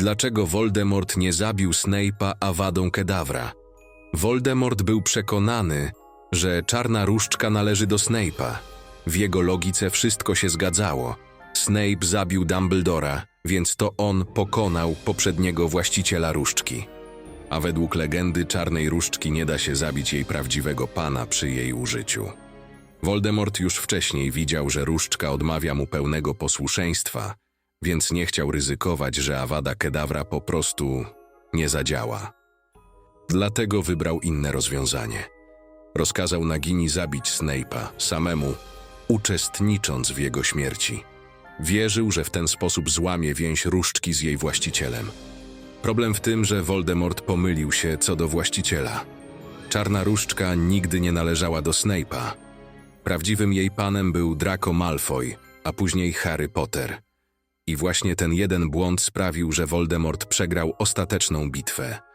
Dlaczego Voldemort nie zabił Snape'a Awadą Kedavra? Voldemort był przekonany, że czarna różdżka należy do Snape'a. W jego logice wszystko się zgadzało. Snape zabił Dumbledora, więc to on pokonał poprzedniego właściciela różdżki. A według legendy czarnej różdżki nie da się zabić jej prawdziwego pana przy jej użyciu. Voldemort już wcześniej widział, że różdżka odmawia mu pełnego posłuszeństwa, więc nie chciał ryzykować, że Awada Kedavra po prostu nie zadziała. Dlatego wybrał inne rozwiązanie. Rozkazał Nagini zabić Snape'a samemu, uczestnicząc w jego śmierci. Wierzył, że w ten sposób złamie więź różdżki z jej właścicielem. Problem w tym, że Voldemort pomylił się co do właściciela. Czarna różdżka nigdy nie należała do Snape'a. Prawdziwym jej panem był Draco Malfoy, a później Harry Potter. I właśnie ten jeden błąd sprawił, że Voldemort przegrał ostateczną bitwę –